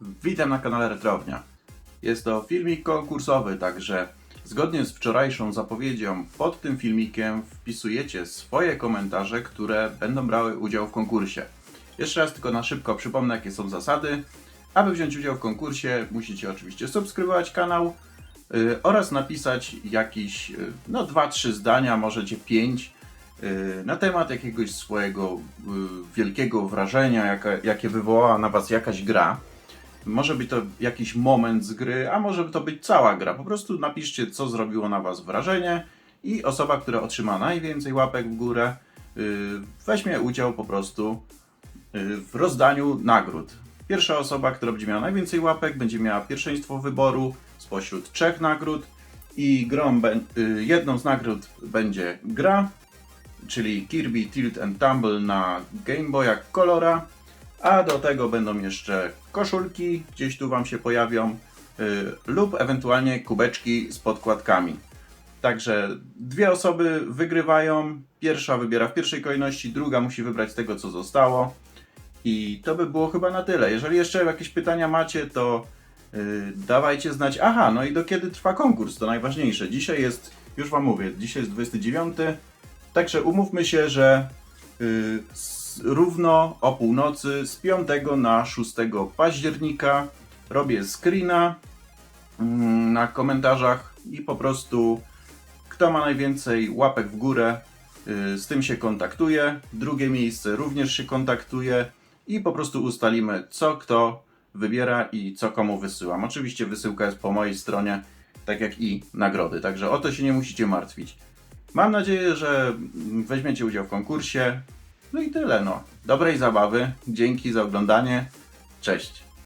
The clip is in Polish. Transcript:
Witam na kanale Retrownia. Jest to filmik konkursowy, także zgodnie z wczorajszą zapowiedzią pod tym filmikiem wpisujecie swoje komentarze, które będą brały udział w konkursie. Jeszcze raz tylko na szybko przypomnę, jakie są zasady. Aby wziąć udział w konkursie, musicie oczywiście subskrybować kanał y, oraz napisać jakieś, y, no, 2-3 zdania, możecie 5 y, na temat jakiegoś swojego y, wielkiego wrażenia, jaka, jakie wywołała na Was jakaś gra. Może być to jakiś moment z gry, a może to być cała gra. Po prostu napiszcie, co zrobiło na Was wrażenie i osoba, która otrzyma najwięcej łapek w górę, y, weźmie udział po prostu y, w rozdaniu nagród. Pierwsza osoba, która będzie miała najwięcej łapek, będzie miała pierwszeństwo wyboru spośród trzech nagród i grą, y, jedną z nagród będzie gra, czyli Kirby Tilt and Tumble na Game Boya Colora, a do tego będą jeszcze koszulki, gdzieś tu Wam się pojawią, y, lub ewentualnie kubeczki z podkładkami. Także dwie osoby wygrywają. Pierwsza wybiera w pierwszej kolejności, druga musi wybrać z tego, co zostało. I to by było chyba na tyle. Jeżeli jeszcze jakieś pytania macie, to y, dawajcie znać. Aha, no i do kiedy trwa konkurs? To najważniejsze. Dzisiaj jest, już Wam mówię, dzisiaj jest 29. Także umówmy się, że y, równo o północy z 5 na 6 października robię screena mm, na komentarzach i po prostu kto ma najwięcej łapek w górę, y, z tym się kontaktuje. Drugie miejsce również się kontaktuje i po prostu ustalimy, co kto wybiera i co komu wysyłam. Oczywiście wysyłka jest po mojej stronie, tak jak i nagrody, także o to się nie musicie martwić. Mam nadzieję, że weźmiecie udział w konkursie. No i tyle, no. Dobrej zabawy, dzięki za oglądanie. Cześć.